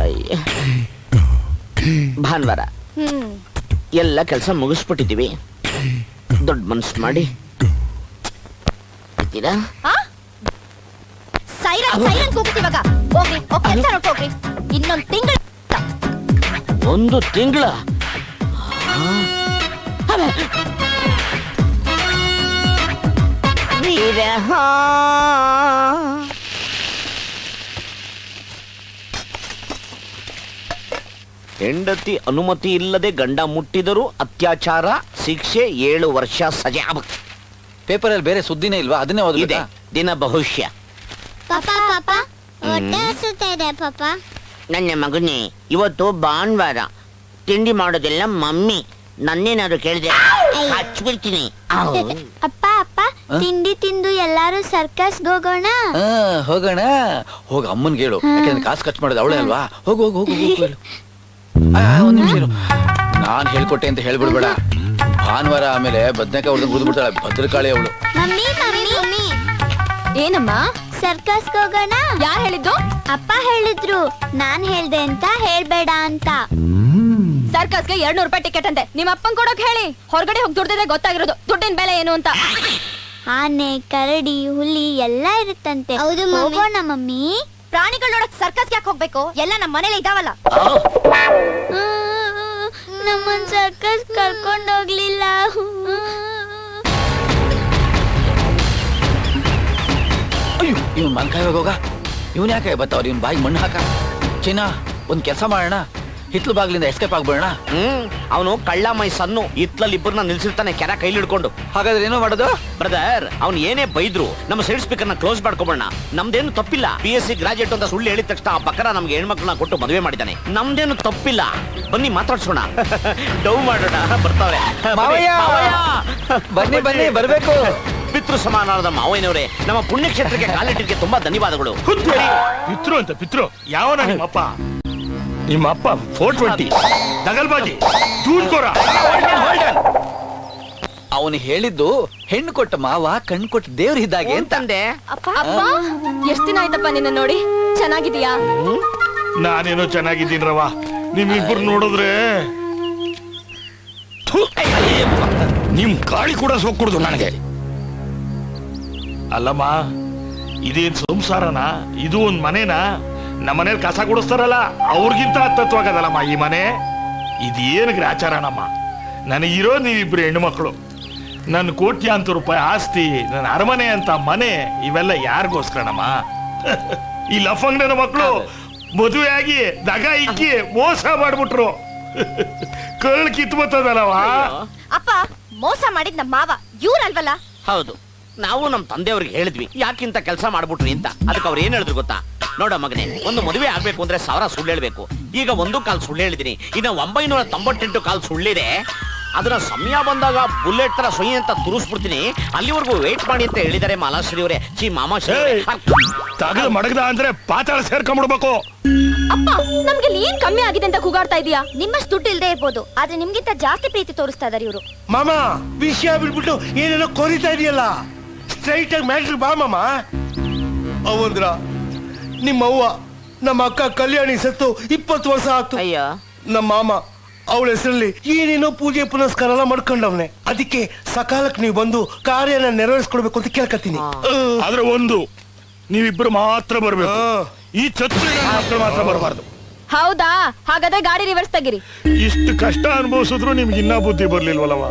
ಅಯ್ಯ. ಭಾನುವಾರ. ಹ್ಮ್ ಎಲ್ಲ ಕೆಲಸ ಮುಗಿಸ್ಬಿಟ್ಟಿದೀವಿ ದೊಡ್ಡ ಮನ್ಸು ಮಾಡಿ. ಇದ್ದೀರಾ? ಆ? ಸೈರನ್ ಸೈರನ್ ಕೂಗ್ತಿವಾಗ ಹೋಗ್ರಿ ಹೋಗ್ ಕೆಲ್ಸ ನೋಡ್ಕೋಗ್ರಿ ಇನ್ನೊಂದ್ ತಿಂಗಳು ಒಂದು ತಿಂಗಳ? ಹೆಂಡತಿ ಅನುಮತಿ ಇಲ್ಲದೆ ಗಂಡ ಮುಟ್ಟಿದರೂ ಅತ್ಯಾಚಾರ ಶಿಕ್ಷೆ ಏಳು ವರ್ಷ ಸಜಾ ಪೇಪರಲ್ಲಿ ಬೇರೆ ಸುದ್ದಿನೇ ಇಲ್ವಾ? ಅದನ್ನೇ ಇದೆ. ಓದಿದೆ ದಿನ ಬಹುಷ್ಯ ಪಾಪ ಪಾಪ. ಹೊಟ್ಟೆ ಹಸುತ್ತಾ ಇದೆ ಪಾಪ. ನನ್ನ ಮಗನೇ ಇವತ್ತು ಭಾನುವಾರ. ತಿಂಡಿ ಮಾಡೋದೆಲ್ಲ ಮಮ್ಮಿ. ನನ್ನೇನಾದ್ರು ಕೇಳಿದೆ ಹಚ್ಬಿಡ್ತೀನಿ. ಅಪ್ಪ ಅಪ್ಪ ತಿಂಡಿ ತಿಂದು ಎಲ್ಲಾರು ಸರ್ಕಸ್ ಹೋಗೋಣ. ಹೋಗೋಣ. ಹೋಗ ಅಮ್ಮನ್ ಹೇಳು. ಯಾಕಂದ್ರೆ ಕಾಸು ಖರ್ಚು ಮಾಡೋದು ಅವಳೇ ಅಲ್ವಾ? ಹೋಗು ಹೋಗು ಹೋಗು ಹೋಗು. ಒಂದ್ ನಿಮಿಷ ಇರು. ನಾನ್ ಹೇಳ್ಕೊಟ್ಟೆ ಅಂತ ಹೇಳ್ಬಿಡ್ಬೇಡ. ಭಾನುವಾರ ಆಮೇಲೆ ಬದ್ನೆಕಾಯಿ ಅವಳು ಮುರಿದು ಬಿಡ್ತಾಳೆ ಭದ್ರಕಾಳಿ ಅವಳು. Mummy mummy mummy. ಏನಮ್ಮ? ಸರ್ಕಸ್ ಹೋಗೋಣ? ಯಾರ್ ಹೇಳಿದ್ರು ಅಪ್ಪ ಹೇಳಿದ್ರು. ನಾನ್ ಹೇಳ್ದೆ ಅಂತ ಹೇಳ್ಬೇಡ ಅಂತ. ಸರ್ಕಸ್ಗೆ ಗೆ ನೂರು ರೂಪಾಯಿ ಟಿಕೆಟ್ ಅಂತೆ. ನಿಮ್ಮ ಅಪ್ಪನ್ ಕೊಡೋಕ್ ಹೇಳಿ. ಹೊರಗಡೆ ಹೋಗಿ ದುಡ್ಡಿದ್ರೆ ಗೊತ್ತಾಗಿರೋದು. ದುಡ್ಡಿನ ಬೆಲೆ ಏನು ಅಂತ. ಆನೆ ಕರಡಿ ಹುಲಿ ಎಲ್ಲಾ ಇರುತ್ತಂತೆ. ಹೌದು ಹೋಗೋಣ ಮಮ್ಮಿ. ಪ್ರಾಣಿಗಳು ನೋಡಕ್ ಸರ್ಕಸ್ ಯಾಕೆ ಹೋಗ್ಬೇಕು? ಎಲ್ಲ ನಮ್ಮ ಮನೇಲಿ ಇದಾವಲ್ಲ. ನಮ್ಮನ್ ಸರ್ಕಸ್ ಕರ್ಕೊಂಡೋಗ್ಲಿಲ್ಲ ಅಯ್ಯೋ ಇವ್ನ್ ಮನ್ಕಾಯ್ವಾಗ ಹೋಗ. ಇವನ್ ಯಾಕೆ ಬತ್ತವ್ರ? ಇವನ್ ಬಾಯಿ ಮಣ್ಣು ಹಾಕ. ಚಿನ್ನ ಒಂದ್ ಕೆಲಸ ಮಾಡೋಣ. ಹಿತ್ಲು ಬಾಗ್ಲಿಂದ ಎಸ್ಕೇಪ್ ಆಗ್ಬೇಡ ಹ್ಮ್ ಅವನು ಕಳ್ಳ ಮೈ ಸನ್ನು. ಇತ್ಲಲ್ಲಿ ಇಬ್ಬರನ್ನ ನಿಲ್ಸಿರ್ತಾನೆ ಕೆರ ಕೈಲಿ ಹಿಡ್ಕೊಂಡು ಹಾಗಾದ್ರೆ ಏನೋ ಮಾಡೋದು? ಬ್ರದರ್ ಅವ್ನು ಏನೇ ಬೈದ್ರು ನಮ್ಮ ಸೈಡ್ ಸ್ಪೀಕರ್ನ ಕ್ಲೋಸ್ ಮಾಡ್ಕೊಬೋಣ ನಮ್ದೇನು ತಪ್ಪಿಲ್ಲ. ಪಿ ಎಸ್ ಸಿ ಗ್ರಾಜುಯೇಟ್ ಅಂತ ಸುಳ್ಳು ಹೇಳಿದ ತಕ್ಷಣ ಆ ಬಕರ ನಮ್ಗೆ ಹೆಣ್ಮಕ್ಳನ್ನ ಕೊಟ್ಟು ಮದುವೆ ಮಾಡಿದ್ದಾನೆ. ನಮ್ದೇನು ತಪ್ಪಿಲ್ಲ. ಬನ್ನಿ ಮಾತಾಡ್ಸೋಣ. ಡೌ ಮಾಡೋಣ ಬರ್ತಾವ್ರೆ. ಮಾವಯ್ಯ! ಬನ್ನಿ ಬನ್ನಿ ಬರ್ಬೇಕು. ಪಿತೃ ಸಮಾನವಾದ ಮಾವಯ್ಯನವರೇ ನಮ್ಮ ಪುಣ್ಯಕ್ಷೇತ್ರಕ್ಕೆ ಕಾಲಿಟ್ಟಿಗೆ ತುಂಬಾ ಧನ್ಯವಾದಗಳು. ಪಿತೃ ಅಂತ ಪಿತೃ. ಯಾವನ ನಿಮ್ಮಪ್ಪ? ನಿಮ್ಮಪ್ಪ ಫೋರ್ ಟ್ವೆಂಟಿ ದಗಲ್ಬಾಜಿ ಅವನು ಹೇಳಿದ್ದು ಹೆಣ್ಣು ಕೊಟ್ಟ ಮಾವ ಕಣ್ಣು ಕೊಟ್ಟ ದೇವ್ರ ಇದ್ದಾಗೆ ಅಂತ. ಅಂತಂದೆ ಅಪ್ಪ ಎಷ್ಟ್ ದಿನ ಆಯ್ತಪ್ಪ ನಿನ್ನ ನೋಡಿ? ಚೆನ್ನಾಗಿದೀಯಾ ನಾನೇನೋ ಚೆನ್ನಾಗಿದ್ದೀನಿ ರವ. ನಿಮ್ಮಿಬ್ಬರು ನೋಡಿದ್ರೆ ಥು, ನಿಮ್ ಗಾಳಿ ಕೂಡ ಸೋಕ್ಕೂಡ್ದು ನನಗೆ. ಅಲ್ಲಮ್ಮ ಇದೇನ್ ಸಂಸಾರನಾ? ಇದು ಒಂದ್ ಮನೆನಾ? ನಮ್ಮ ಮನೇಲಿ ಕಸ ಗುಡಿಸ್ತಾರಲ್ಲ ಅವ್ರಿಗಿಂತ ಹತ್ತತ್ವಾಗದಲ್ಲಮ್ಮ ಈ ಮನೆ? ಇದೇನು ಗ್ರಾಚಾರನಮ್ಮ? ನನಗಿರೋ ನೀವಿಬ್ರು ಹೆಣ್ಣು ಮಕ್ಕಳು ನನ್ನ ಕೋಟ್ಯಾಂತರ ರೂಪಾಯಿ ಆಸ್ತಿ ನನ್ನ ಅರಮನೆ ಅಂತ ಮನೆ ಇವೆಲ್ಲ ಯಾರಿಗೋಸ್ಕರನಮ್ಮ? ಈ ಲಫಂಗನ ಮಕ್ಕಳು ಮದುವೆ ಆಗಿ ದಗ ಇಕ್ಕಿ ಮೋಸ ಮಾಡ್ಬಿಟ್ರು. ಕಿತ್ತು ಕಿತ್ಬತ್ತದಲ್ಲವಾ ಅಪ್ಪ ಮೋಸ ಮಾಡಿದ್ ನಮ್ಮ ಮಾವ ಇವ್ರಲ್ವಲ್ಲ? ಹೌದು. ನಾವು ನಮ್ಮ ತಂದೆಯವ್ರಿಗೆ ಹೇಳಿದ್ವಿ ಯಾಕಿಂತ ಕೆಲಸ ಮಾಡ್ಬಿಟ್ರಿ ಅಂತ. ಅದಕ್ಕೆ ಅವ್ರು ಏನ್ ಹೇಳಿದ್ರು ಗೊತ್ತಾ? ನೋಡ ಮಗನೇ ಒಂದು ಮದುವೆ ಆಗ್ಬೇಕು ಅಂದ್ರೆ ಸಾವಿರ ಸುಳ್ಳು ಹೇಳ್ಬೇಕು. ಈಗ ಒಂದು ಕಾಲ್ ಸುಳ್ಳು ಹೇಳಿದೀನಿ. ಇನ್ನ ಒಂಬೈನೂರ ತೊಂಬತ್ತೆಂಟು ಕಾಲ್ ಸುಳ್ಳಿದೆ. ಅದರ ಸಮಯ ಬಂದಾಗ ಬುಲೆಟ್ ತರ ಸೊಯ್ ಅಂತ ತುರುಸ್ಬಿಡ್ತೀನಿ. ಅಲ್ಲಿವರೆಗೂ ವೇಟ್ ಮಾಡಿ ಅಂತ ಹೇಳಿದ್ದಾರೆ ಮಾಲಾಶ್ರೀ ಅವರೇ ಚಿ ಮಾಮಾಶ್ರೀ. ತಗದು ಮಡಗದ ಅಂದ್ರೆ ಪಾತಾಳ ಸೇರ್ಕೊಂಡ್ಬಿಡ್ಬೇಕು. ಅಪ್ಪ ನಮ್ಗೆ ಇಲ್ಲಿ ಏನ್ ಕಮ್ಮಿ ಆಗಿದೆ ಅಂತ ಕೂಗಾಡ್ತಾ ಇದೀಯಾ? ನಿಮ್ಮಷ್ಟು ದುಡ್ಡು ಇಲ್ದೇ ಇರ್ಬೋದು. ಆದ್ರೆ ನಿಮ್ಗಿಂತ ಜಾಸ್ತಿ ಪ್ರೀತಿ ತೋರಿಸ್ತಾ ಇದಾರೆ ಇವರು. ಮಾಮ ವಿಷಯ ಬಿಟ್ಬಿಟ್ಟು ಏನೇನೋ ಕೊರಿತಾ ಇದೆಯಲ್ಲ. ಸ್ಟ್ರೈಟ್ ಆಗಿ ಮ್ಯಾಟ್ರ್ ಬಾ ಮಾಮ. ಅವಂದ್ರ ನಿಮ್ಮ ಅವ್ವ ನಮ್ಮ ಅಕ್ಕ ಕಲ್ಯಾಣಿ ಸತ್ತು ಇಪ್ಪತ್ತು ವರ್ಷ ಆಯ್ತು. ಅಯ್ಯ. ನಮ್ಮ ಮಾಮ ಅವಳ ಹೆಸರಲ್ಲಿ ಏನೇನೋ ಪೂಜೆ ಪುನಸ್ಕಾರ ಎಲ್ಲ ಮಾಡ್ಕೊಂಡವ್ನೆ. ಅದಕ್ಕೆ ಸಕಾಲಕ್ಕೆ ನೀವು ಬಂದು ಕಾರ್ಯನ ನೆರವೇರಿಸ್ಕೊಡ್ಬೇಕು ಅಂತ ಕೇಳ್ಕತ್ತೀನಿ. ಆದ್ರೆ ಒಂದು ನೀವಿಬ್ರು ಮಾತ್ರ ಬರ್ಬೇಕು. ಈ ಛತ್ರಿ ಮಕ್ಕಳು ಮಾತ್ರ ಬರಬಾರ್ದು. ಹೌದಾ? ಹಾಗಾದ್ರೆ ಗಾಡಿ ರಿವರ್ಸ್ ತೆಗಿರಿ. ಇಷ್ಟು ಕಷ್ಟ ಅನುಭವಿಸಿದ್ರು ನಿಮ್ಗೆ ಇನ್ನ ಬುದ್ಧಿ ಬರ್ಲಿಲ್ವಲ್ಲವಾ?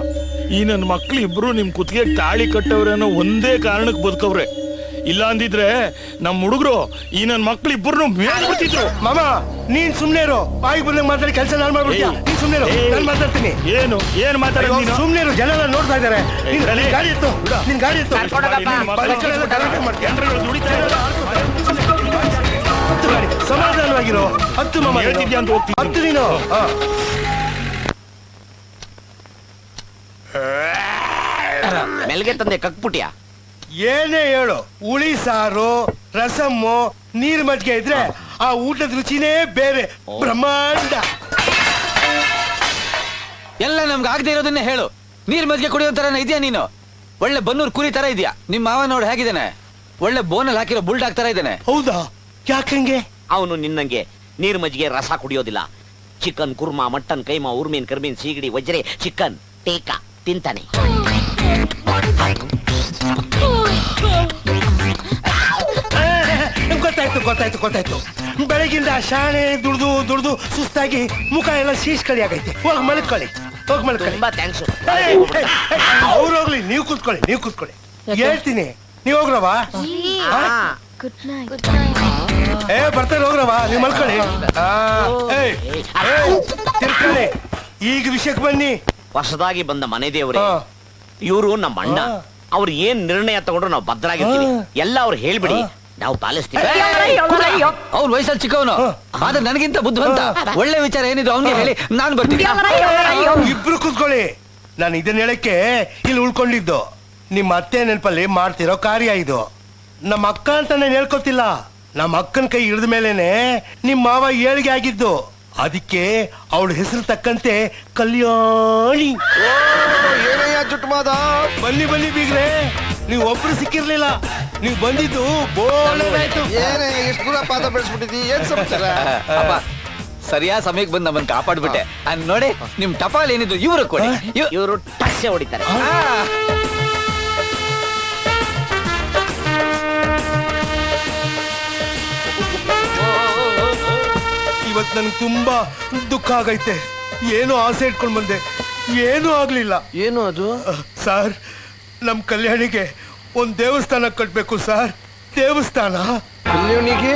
ಈ ನನ್ನ ಮಕ್ಳು ಇಬ್ರು ನಿಮ್ ಕುತ್ತಿಗೆ ತಾಳಿ ಕಟ್ಟವ್ರೆ ಅನ್ನೋ ಒಂದೇ ಕಾರಣಕ್ಕೆ ಬದುಕವ್ರೆ. ಇಲ್ಲ ಅಂದಿದ್ರೆ ನಮ್ಮ ಹುಡುಗರು ಈ ನನ್ನ ಮಕ್ಳು ಇಬ್ಬರು ಮೇಲ್ಬಿಡ್ತಿದ್ರು ಮಾಮ ನೀನ್ ಸುಮ್ನೆ ಇರೋ. ಬಾಯಿ ಬಂದಂಗ್ ಮಾತಾಡಿ ಕೆಲಸ ನಾನು ಮಾಡ್ಬಿಡ್ತೀಯ? ನೀನ್ ಸುಮ್ನೆ ಇರು. ಏಯ್. ನಾನು ಮಾತಾಡ್ತೀನಿ. ಏನು? ಏನ್ ಮಾತಾಡೋದು ನೀನು? ಸುಮ್ನೆ ಇರು. ಜನ ಎಲ್ಲ ನೋಡ್ತಾ ನೀನ್ ನಿನ್ ಗಾಡಿ ಇತ್ತು ನಿನ್ ಗಾಡಿ ಇತ್ತು ಗಲಾಟೆ ಮಾಡ್ತೀಯ. ದುಡಿತಾ ಇದ್ದಾರೆ. ಹತ್ತು ಗಾಡಿ ಸಮಾಧಾನವಾಗಿರೋ. ಹತ್ತು ಮಾಮ ನೀನು. ಹೇಳ್ತಿದ್ಯಾ ಅಂತ ಹೋಗ್ತೀನಿ. ಹತ್ತು ನೀನು. ಹಾ. ಮೆಲ್ಗೆ ತಂದೆ ಕಕ್ಪುಟ್ಯ? ಏನೇ ಹೇಳು ಹುಳಿ ಸಾರು ರಸಮ್ಮು ನೀರ್ ಮಜ್ಜಿಗೆ ಇದ್ರೆ ಆ ಊಟದ ರುಚಿನೇ ಬೇರೆ ಬ್ರಹ್ಮಾಂಡ. ಎಲ್ಲ ನಮ್ಗೆ ಆಗದೆ ಇರೋದನ್ನೇ ಹೇಳು. ನೀರ್ ಮಜ್ಜಿಗೆ ಕುಡಿಯೋ ತರ ಇದೆಯಾ ನೀನು? ಒಳ್ಳೆ ಬನ್ನೂರ್ ಕುರಿ ತರ ಇದೆಯಾ? ನಿಮ್ ಮಾವ ನೋಡ್ ಹೇಗಿದ್ದಾನೆ? ಒಳ್ಳೆ ಬೋನಲ್ಲಿ ಹಾಕಿರೋ ಬುಲ್ಡಾಗ್ ತರ ಇದ್ದಾನೆ. ಹೌದಾ? ಯಾಕಂಗೆ ಅವನು ನಿನ್ನಂಗೆ ನೀರ್ ಮಜ್ಜಿಗೆ ರಸ ಕುಡಿಯೋದಿಲ್ಲ. ಚಿಕನ್ ಕುರ್ಮಾ ಮಟನ್ ಕೈಮಾ ಉರ್ಮೀನ್ ಕರ್ಮೀನ್ ಸೀಗಡಿ ವಜ್ರೆ ಚಿಕನ್ ಟೇಕಾ ತಿಂತಾನೆ. ಗೊತ್ತಾಯ್ತು ಗೊತ್ತಾಯ್ತು ಗೊತ್ತಾಯ್ತು. ಬೆಳಗಿಂದ ಶಾಣೆ ದುಡ್ದು ದುಡ್ದು ಸುಸ್ತಾಗಿ ಮುಖ ಎಲ್ಲ ಶೀಸ್ಕಳಿ ಆಗೈತೆ. ಹೋಗಿ ಮಲ್ಕೊಳ್ಳಿ ಹೋಗಿ ಮಲ್ಕೊಳ್ಳಿ. ತುಂಬಾ ಥ್ಯಾಂಕ್ಸ್ ಅವ್ರು ಹೋಗ್ಲಿ ನೀವು ಕೂತ್ಕೊಳ್ಳಿ ನೀವು ಕೂತ್ಕೊಳ್ಳಿ. ಹೇಳ್ತೀನಿ ನೀವ್ ಹೋಗ್ರವ ಗುಡ್ ನೈಟ್ ಏ ಬರ್ತಾರೆ ಹೋಗ್ರವ ನೀವ್ ಮಲ್ಕೊಳ್ಳಿ. ಆ, ಏಯ್, ಏಯ್, ತಿರ್ಕೊಳ್ಳಿ ಈಗ ವಿಷಯಕ್ಕೆ ಬನ್ನಿ. ಹೊಸದಾಗಿ ಬಂದ ಮನೆ ದೇವ್ರೆ ಹಾ. ಇವರು ನಮ್ಮ ಅಣ್ಣ. ಹಾ. ಅವ್ರು ಏನ್ ನಿರ್ಣಯ ತಗೊಂಡ್ರು ನಾವು ಭದ್ರಾಗಿರ್ತೀವಿ. ಎಲ್ಲ ಅವ್ರು ಹೇಳ್ಬಿಡಿ. ನಾವು ಪಾಲಿಸ್ತೀವಿ. ಅವ್ನ ವಯಸ್ಸಲ್ಲಿ ಚಿಕ್ಕವನು. ಆದ್ರೆ ನನಗಿಂತ ಬುದ್ಧಿವಂತ. ಒಳ್ಳೆ ವಿಚಾರ ಏನಿದ್ರು ಅವನಿಗೆ ಹೇಳಿ ನಾನು ಬರ್ತೀನಿ. ಇಬ್ರು ಕೂತ್ಕೊಳ್ಳಿ. ನಾನು ಇದನ್ನ ಹೇಳಕ್ಕೆ ಇಲ್ಲಿ ಉಳ್ಕೊಂಡಿದ್ದು. ನಿಮ್ಮ ಅತ್ತೆ ನೆನಪಲ್ಲಿ ಮಾಡ್ತಿರೋ ಕಾರ್ಯ ಇದು. ನಮ್ಮ ಅಕ್ಕ ಅಂತ ನಾನು ಹೇಳ್ಕೊತಿಲ್ಲ. ನಮ್ಮ ಅಕ್ಕನ ಕೈ ಹಿಡಿದ ಮೇಲೇನೆ ನಿಮ್ಮ ಮಾವ ಏಳಿಗೆ ಆಗಿದ್ದು. ಅದಕ್ಕೆ ಅವಳ ಹೆಸರು ತಕ್ಕಂತೆ ಕಲ್ಯಾಣಿ. ಏನಯ್ಯ ಜುಟ್ಟು ಮಾದ ಬನ್ನಿ ಬನ್ನಿ ಬೀಗ್ರೆ. ನೀವು ಒಬ್ರು ಸಿಕ್ಕಿರ್ಲಿಲ್ಲ. ನೀವು ಬಂದಿದ್ದು ಬೋಳಾಯ್ತು ಏನೇ ಎಷ್ಟು ದೂರ ಪಾದ ಬೆಳೆಸ್ಬಿಟ್ಟಿದ್ದಿ. ಏನ್ ಸಮಾಚಾರ? ಅಪ್ಪ ಸರಿಯಾದ ಸಮಯಕ್ಕೆ ಬಂದು ನಮ್ಮನ್ನು ಕಾಪಾಡ್ಬಿಟ್ಟೆ. ಅದ್ ನೋಡಿ ನಿಮ್ ಟಪಾಲ್ ಏನಿದ್ರು ಇವರು ಕೊಡಿ. ಇವ್- ಇವರು ಟಸ್ಸೆ ಹೊಡಿತಾರೆ. ಆ, ಇವತ್ತು ನನ್ಗೆ ತುಂಬಾ ದುಃಖ ಆಗೈತೆ. ಏನೋ ಆಸೆ ಇಟ್ಕೊಂಡು ಬಂದೆ. ಏನೂ ಆಗಲಿಲ್ಲ. ಏನು ಅದು? ಸರ್ ನಮ್ಮ ಕಲ್ಯಾಣಿಗೆ ಒಂದು ದೇವಸ್ಥಾನ ಕಟ್ಟಬೇಕು ಸರ್. ದೇವಸ್ಥಾನ? ಕಲ್ಯಾಣಿಗೆ?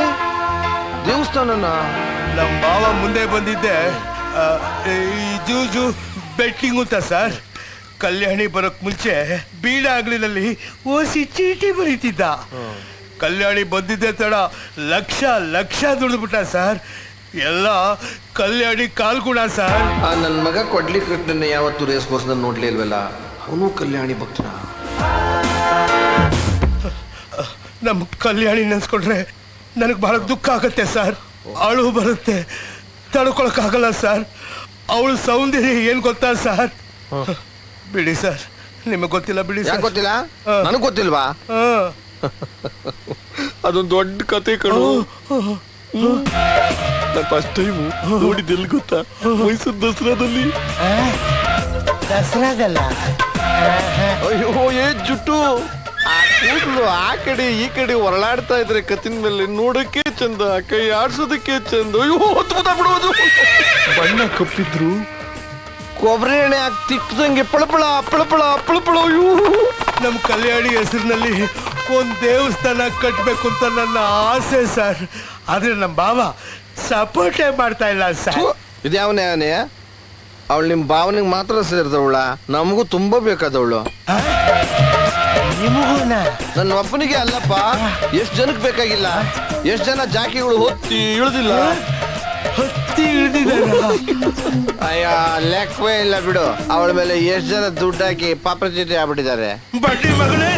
ದೇವಸ್ಥಾನನ? ನಮ್ಮ ಮಾವ ಮುಂದೆ ಬಂದಿದ್ದೆ. ಆ, ಈ ಜೂಜು ಬೆಟ್ಟಿಂಗ್ ಅಂತ ಸರ್. ಕಲ್ಯಾಣಿ ಬರೋಕ್ ಮುಂಚೆ ಬೀಡ ಅಂಗಡಿನಲ್ಲಿ ಓಸಿ ಚೀಟಿ ಬರೀತಿದ್ದ. ಕಲ್ಯಾಣಿ ಬಂದಿದ್ದೆ ತಡ ಲಕ್ಷ ಲಕ್ಷ ದುಡಿದ್ಬಿಟ್ಟ ಸರ್. ಎಲ್ಲ ಕಲ್ಯಾಣಿ ಕಾಲ್ಗುಣ ಸರ್. ಆ ನನ್ನ ಮಗ ಕೊಡ್ಲಿ ನನ್ನ ಯಾವತ್ತು ರೇಸ್ ಕೋರ್ಸ್ನಲ್ಲಿ ನೋಡ್ಲೇ ಇಲ್ವಲ್ಲ? ಅವನು ಕಲ್ಯಾಣಿ ಭಕ್ತನ? ನಮ್ ಕಲ್ಯಾಣಿ ನೆನ್ಸ್ಕೊಂಡ್ರೆ ನನಗೆ ಬಹಳ ದುಃಖ ಆಗತ್ತೆ ಸರ್. ಅಳು ಬರುತ್ತೆ. ತಡ್ಕೊಳಕ್ಕಾಗಲ್ಲ ಸರ್. ಅವಳು ಸೌಂದರ್ಯ ಏನ್ ಗೊತ್ತಾ ಸರ್? ಬಿಡಿ ಸರ್. ನಿಮಗೆ ಗೊತ್ತಿಲ್ಲ ಬಿಡಿ ಯಾಕೆ ಸರ್ ಗೊತ್ತಿಲ್ಲ? ನನಗೆ ನನಗ್ ಗೊತ್ತಿಲ್ವಾ? ಹಾ. ಅದೊಂದು ದೊಡ್ಡ ಕತೆ ಕಣು. ಫಸ್ಟ್ ಟೈಮ್ ನೋಡಿದ್ದೆಲ್ಲಿ ಗೊತ್ತಾ? ಮೈಸೂರು ದಸರಾದಲ್ಲಿ. ದಸರಾದಲ್ಲ? ಅಯ್ಯೋ ಏ ಜುಟ್ಟು. ಆ ಕೂದಲು ಆ ಕಡೆ ಈ ಕಡೆ ಹೊರಳಾಡ್ತಾ ಇದ್ರೆ ಕತ್ತಿನ ಮೇಲೆ ನೋಡಕ್ಕೆ ಚಂದ ಕೈ ಆಡ್ಸೋದಕ್ಕೆ ಚಂದ. ಅಯ್ಯೋ ಅದ್ಭುತ ಬಿಡೋದು ಬಣ್ಣ ಕಪ್ಪಿದ್ರು. ಕೊಬ್ಬರಿ ಎಣ್ಣೆ ಹಾಕಿ ತಿಕ್ಕದಂಗೆ ಪಳಪಳ ಪಳಪಳ ಪಳಪಳ ಅಯ್ಯೋ. ನಮ್ ಕಲ್ಯಾಣಿ ಹೆಸರಿನಲ್ಲಿ ಒಂದ್ ದೇವಸ್ಥಾನ ಕಟ್ಟಬೇಕು ಅಂತ ನನ್ನ ಆಸೆ ಸರ್. ಆದ್ರೆ ನಮ್ ಬಾವ ಸಪೋರ್ಟೇ ಮಾಡ್ತಾ ಇಲ್ಲ ಸರ್. ಇದ್ಯಾವನೇ ಅವನೇ ಅವಳು ನಿಮ್ಮ ಭಾವನೆಗೆ ಮಾತ್ರ ಸೇರಿದವಳ. ನಮಗೂ ತುಂಬಾ ಬೇಕಾದವಳು. ನಿಮಗೂನಾ ನನ್ನ ಒಬ್ಬನಿಗೆ ಅಲ್ಲಪ್ಪ ಎಷ್ಟು ಜನಕ್ಕೆ ಬೇಕಾಗಿಲ್ಲ? ಎಷ್ಟು ಜನ ಜಾಕಿಗಳು ಹೊತ್ತಿ ಇಳಿದಿಲ್ಲ? ಹತ್ತಿ ಅಯ್ಯ ಲೆಕ್ಕವೇ ಇಲ್ಲ ಬಿಡು. ಅವಳ ಮೇಲೆ ಎಷ್ಟು ಜನ ದುಡ್ಡು ಹಾಕಿ ಪಾಪ್ರಚಿಟಿ ಆಗ್ಬಿಟ್ಟಿದ್ದಾರೆ. ಬಡ್ಡಿ ಮಗನೇ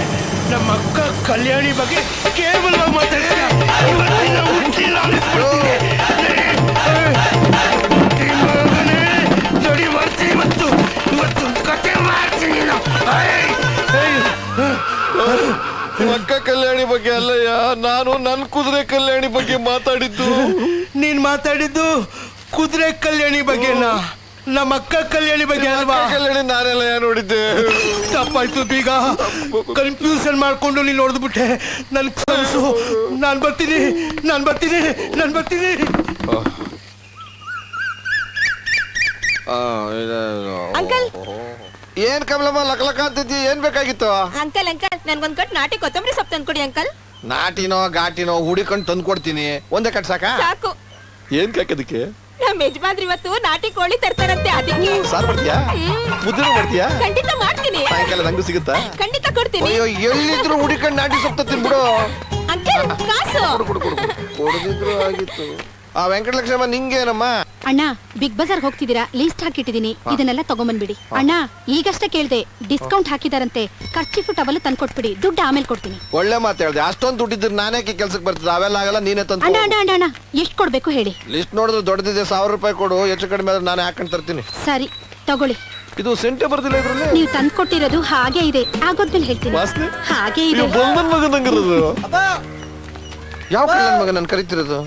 ನಮ್ಮ ಅಕ್ಕ ಕಲ್ಯಾಣಿ ಬಗ್ಗೆ ಕೇವಲ ಮಾತಾಡ್ತೀಯ ಇವತ್ತಿನ ಹುಟ್ಟಿಲ್ಲ ಮಾಡ್ತೀನಿ ಇವತ್ತು ಇವತ್ತು ಕತೆ ಮಾಡ್ತೀನಿ ಅಕ್ಕ ಕಲ್ಯಾಣಿ ಬಗ್ಗೆ ಅಲ್ಲಯ್ಯ ನಾನು ನನ್ನ ಕುದುರೆ ಕಲ್ಯಾಣಿ ಬಗ್ಗೆ ಮಾತಾಡಿದ್ದು. ನೀನ್ ಮಾತಾಡಿದ್ದು ಕುದುರೆ ಕಲ್ಯಾಣಿ ಬಗ್ಗೆನಾ? ನಮ್ಮ ಅಕ್ಕ ಕಲ್ಯಾಣಿ ಬಗ್ಗೆ ಅಲ್ವಾ? ಕಲ್ಯಾಣಿ ನಾನೆಲ್ಲಯ್ಯ ನೋಡಿದ್ದೆ? ತಪ್ಪಾಯ್ತು ಬೀಗ. ಕನ್ಫ್ಯೂಷನ್ ಮಾಡ್ಕೊಂಡು ನೀನ್ ನೋಡಿದ್ಬಿಟ್ಟೆ ನನ್ ಕನಸು. ನಾನ್ ಬರ್ತೀನಿ. ನಾನ್ ಬರ್ತೀನಿ. ನಾನ್ ಬರ್ತೀನಿ. ಅಂಕಲ್. ಏನ್ ಕಮಲಮ್ಮ ಲಕ ಅಂತಿದ್ದಿ? ಏನ್ ಬೇಕಾಗಿತ್ತು? ಅಂಕಲ್ ಅಂಕಲ್ ನನ್ಗೊಂದ್ ಕಟ್ ನಾಟಿ ಕೊತ್ತಂಬರಿ ಸೊಪ್ಪು ತಂದ್ಕೊಡಿ ಅಂಕಲ್. ನಾಟಿನೋ ಘಾಟಿನೋ ಹುಡಿಕೊಂಡು ತಂದ್ಕೊಡ್ತೀನಿ. ಒಂದೇ ಕಟ್ ಸಾಕ? ಸಾಕು. ಏನ್ ಕಾಕದಕ್ಕೆ ನಮ್ ಯಜಮಾನ್ರು ಇವತ್ತು ನಾಟಿ ಕೋಳಿ ತರ್ತಾರಂತೆ ಅದಕ್ಕೆ. ಸಾರ್ ಮಾಡ್ತೀಯಾ ಮುದ್ದೆ ಮಾಡ್ತೀಯಾ? ಖಂಡಿತ ಮಾಡ್ತೀನಿ. ಸಾಯಂಕಾಲ ನಂಗೂ ಸಿಗುತ್ತಾ? ಖಂಡಿತ ಕೊಡ್ತೀನಿ. ಅಯ್ಯೋ ಎಲ್ಲಿದ್ರು ಹುಡಿಕೊಂಡು ನಾಟಿ ಸೊಪ್ಪು ತಿನ್ಬಿಡು. ಅಂಕಲ್ ಕಾಸು. ಕೊಡು ಕೊಡು ಕೊಡು. ಕೊಡದಿದ್ರು ಆಗಿತ್ತು. ಆ ವೆಂಕಟಲಕ್ಷ್ಮಮ್ಮ ನಿಂಗೇನಮ್ಮ? ಅಣ್ಣ ಬಿಗ್ ಬಜಾರ್ ಹೋಗ್ತಿದ್ದೀರಾ? ಲೀಸ್ಟ್ ಹಾಕಿಟ್ಟಿದೀನಿ ಇದನ್ನೆಲ್ಲ ತಗೊಂಬಂದ್ಬಿಡಿ. ಅಣ್ಣ ಈಗಷ್ಟೇ ಕೇಳ್ದೆ ಡಿಸ್ಕೌಂಟ್ ಹಾಕಿದಾರಂತೆ. ಖರ್ಚಿಫು ಟವಲ್ ತಂದ್ಕೊಟ್ಬಿಡಿ. ದುಡ್ಡು ಆಮೇಲೆ ಕೊಡ್ತೀನಿ. ಒಳ್ಳೆ ಮಾತು ಹೇಳ್ದೆ. ಅಷ್ಟೊಂದು ದುಡ್ಡಿದ್ರೆ ನಾನೇ ಕೆಲ್ಸಕ್ಕೆ ಬರ್ತದೆ ಅವೆಲ್ಲ ಆಗಲ್ಲ ನೀನೇ ಅಣ್ಣ ತಂದು ಅಣ್ಣ ಅಣ್ಣ ಅಣ್ಣ ಎಷ್ಟು ಕೊಡ್ಬೇಕು ಹೇಳಿ. ಲಿಸ್ಟ್ ನೋಡಿದ್ರೆ ದೊಡ್ಡದಿದೆ ಸಾವಿರ ರೂಪಾಯಿ ಕೊಡು ಹೆಚ್ಚು ಕಡಿಮೆ ಆದ್ರೆ ನಾನೇ ಹಾಕೊಂಡು ತರ್ತೀನಿ. ಸರಿ ತಗೊಳ್ಳಿ. ಇದು ಸೆಂಟೆ ಬರ್ದಿಲ್ಲ ಇದ್ರಲ್ಲಿ? ನೀವು ತಂದ್ಕೊಟ್ಟಿರೋದು ಹಾಗೆ ಇದೆ. ಆಗೋದ್ಮೇಲೆ ಹೇಳ್ತೀನಿ. ವಾಸನೆ? ಹಾಗೆ ಇದೆ. ಬೊಮ್ಮನ್ ಯಾವ ಕಲ್ಯಾಣ ಮಗ ನಾನು ಕರಿತಿರೋದು?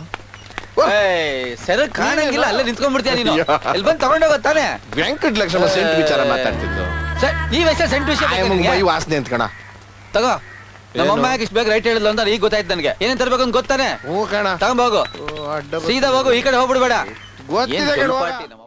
ಸೆರಗ್ ಕಾಣಂಗಿಲ್ಲ ಅಲ್ಲೇ ನಿಂತ್ಕೊಂಡ್ಬಿಡ್ತೀಯ ನೀನು. ಎಲ್ಲಿ ಬಂದು ತಗೊಂಡೋಗೋ ತಾನೆ? ವೆಂಕಟ ಲಕ್ಷ್ಮಣ ಸೆಂಟ್ ವಿಚಾರ ಮಾತಾಡ್ತಿದ್ದು. ಸರ್, ಈ ವಯಸ್ಸ ಸೆಂಟ್ ವಿಷಯ ಬೇಕಾ ನಿನ್ಗೆ? ಮೈ ವಾಸನೆ ಅಂತ ಕಣ. ತಗೋ. ನಮ್ಮ? ಅಮ್ಮ ಯಾಕೆ ಇಷ್ಟು ಬೇಗ ರೈಟ್ ಹೇಳಿದ್ಲು ಅಂತ ಈಗ ಗೊತ್ತಾಯ್ತು ನನಗೆ. ಏನೇನ್ ತರ್ಬೇಕು ಅಂತ ಗೊತ್ತಾನೆ? ಹ್ಞೂ ಕಣ. ತಗೊಂಬೋಗು ಅಡ್ಡ ಸೀದಾ ಹೋಗು ಈ ಕಡೆ ಹೋಗ್ಬಿಡ್ಬೇಡ. ಗೊತ್ತಿದೆ ಏನ್ ಕಣವ್ವ. ಪಾರ್ಟಿ ನಮ್ಮ